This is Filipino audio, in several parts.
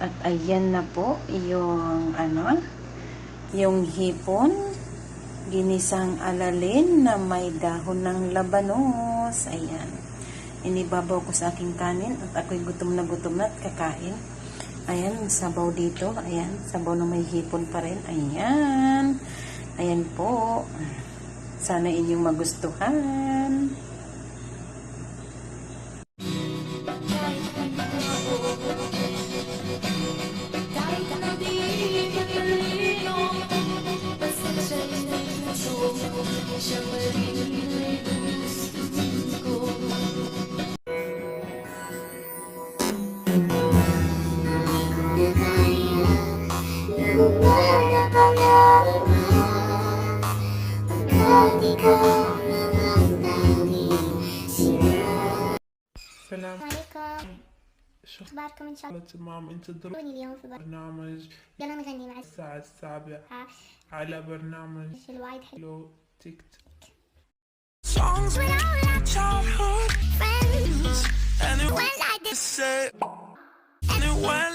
At ayan na po yung ano, yung hipon, ginisang alalin na may dahon ng labanos. Ayan. Inibabaw ko sa aking kanin at ako'y gutom na gutom na at kakain. Ayan, sabaw dito. Ayan, sabaw na may hipon pa rin. Ayan. Ayan po. Sana inyong magustuhan. سلام عليكم شو اخباركم ان شاء الله قالت مام انت توني اليوم في بر... برنامج يلا نغني مع الساعة السابعة على برنامج الوايد حلو لو تيك توك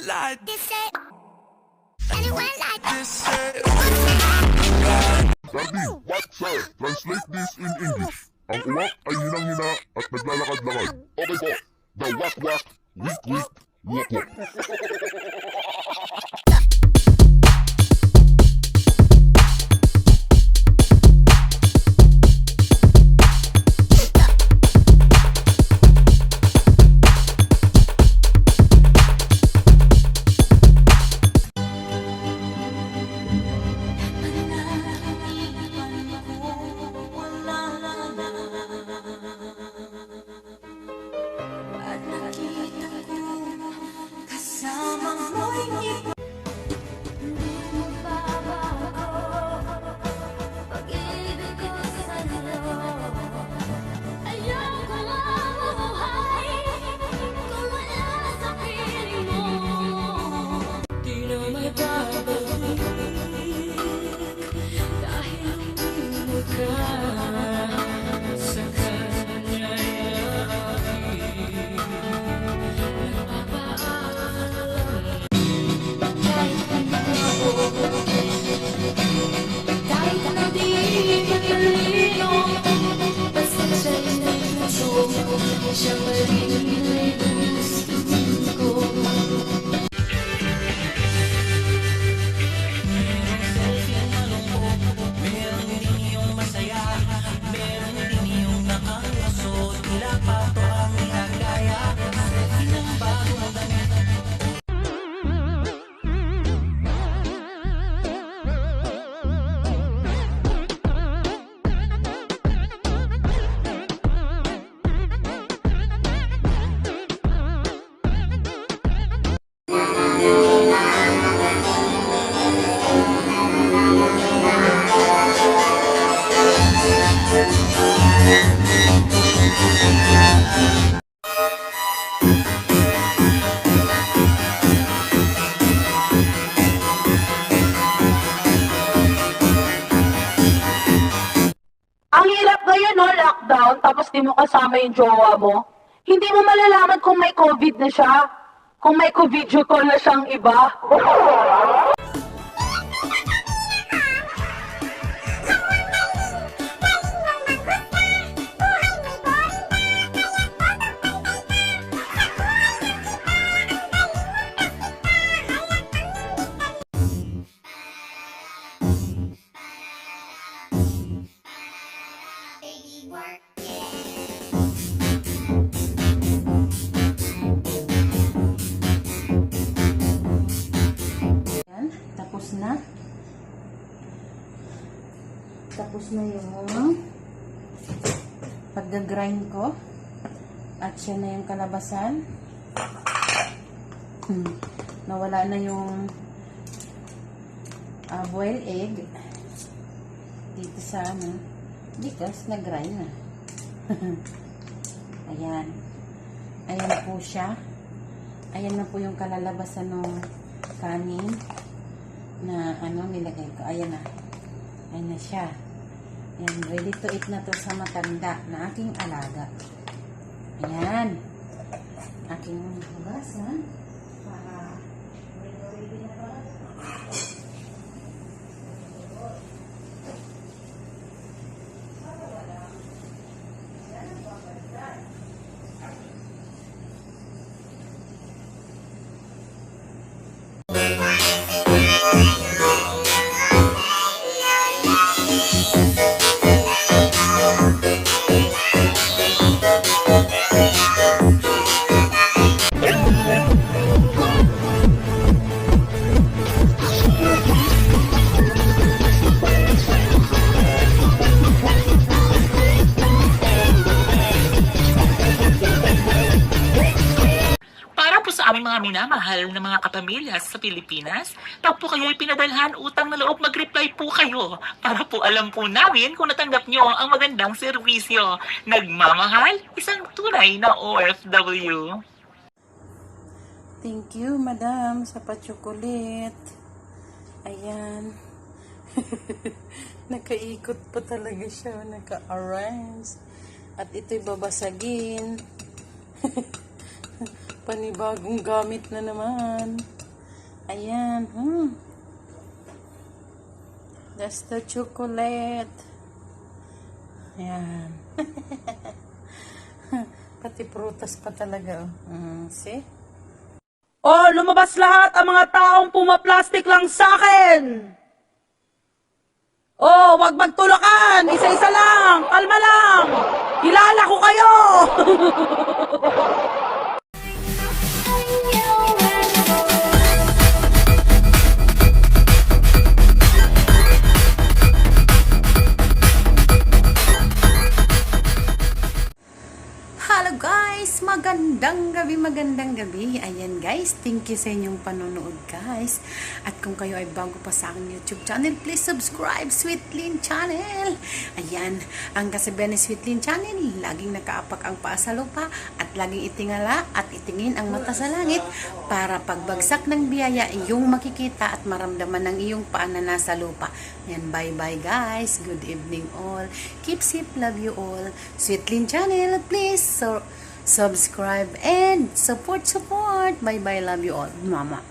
like this. Like this. Daddy, what sir? Translate this in English. Ang uwak ay hinang-hina at naglalakad-lakad. Okay po. The wak-wak, wik-wik, wok-wok. Lockdown, tapos di mo kasama yung jowa mo. Hindi mo malalaman kung may COVID na siya. Kung may COVID call na siyang iba. Na. Tapos na yung pag-grind ko. At siya na yung kalabasan. Hmm. Nawala na yung ah, boiled egg. Dito sa ano. Because nag-grind na. Ayan. Ayan po siya. Ayan na po yung kalalabasan ng kanin na ano nilagay ko. Ayan na. Ayan na siya. Ayan, ready to eat na to sa matanda na aking alaga. Ayan. Aking hugasan para minamahal na mga kapamilya sa Pilipinas, pag po kayo ay pinadalhan utang na loob, mag-reply po kayo para po alam po namin kung natanggap nyo ang magandang serbisyo. Nagmamahal, isang tunay na OFW. Thank you, madam, sa pa-chocolate. Ayan. Nakaikot pa talaga siya. Naka-arrange. At ito'y babasagin. Panibagong gamit na naman. Ayan. Hmm. That's the chocolate. Ayan. Pati prutas pa talaga. Oh. Mm, see? Oh, lumabas lahat ang mga taong pumaplastic lang sa akin! Oh, wag magtulakan! Isa-isa lang! Kalma lang! Kilala ko kayo! guys, thank you sa inyong panonood guys. At kung kayo ay bago pa sa aking YouTube channel, please subscribe Sweetlyn Channel. Ayan, ang kasibayan ni Sweetlyn Channel, laging nakaapak ang paa sa lupa at laging itingala at itingin ang mata sa langit para pagbagsak ng biyaya, iyong makikita at maramdaman ng iyong paa na nasa lupa. Ayan, bye-bye guys. Good evening all. Keep safe, love you all. Sweetlyn Channel, please so subscribe and support support. Bye bye love you all. Mama